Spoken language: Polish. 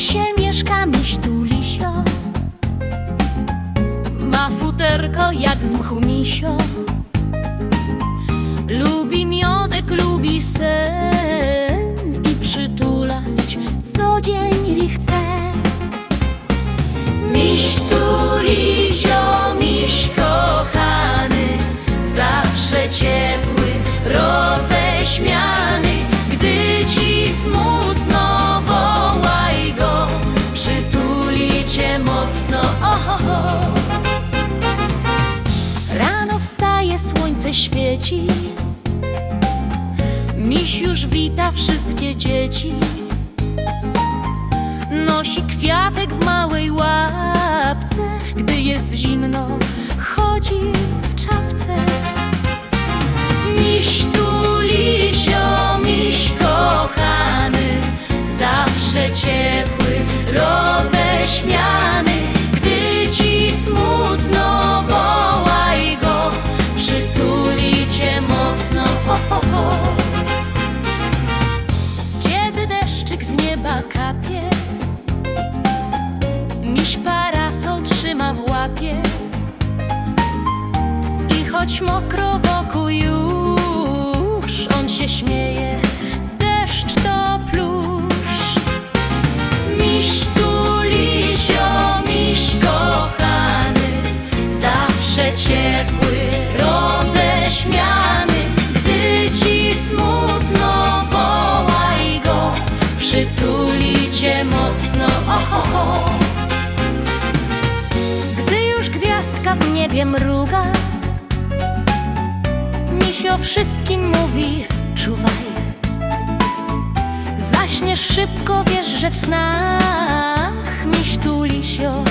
Się mieszka miś tu lisio. Ma futerko jak z mchu misio. Lubi miodek, lubi sen I przytulać co dzień chce. Miś Miś już wita wszystkie dzieci. Nosi kwiatek w małej łapce. Gdy jest zimno, chodzi w czapce. Miś tu, Lizio, miś kochany. Zawsze ciepły, roześmiany. Gdy ci smutno, nieba kapie. Miś parasol trzyma w łapie. I choć mokro wokół już Przytuli cię mocno, ohoho Gdy już gwiazdka w niebie mruga o wszystkim mówi, czuwaj. Zaśniesz szybko, wiesz, że w snach Miś tu, Lisio,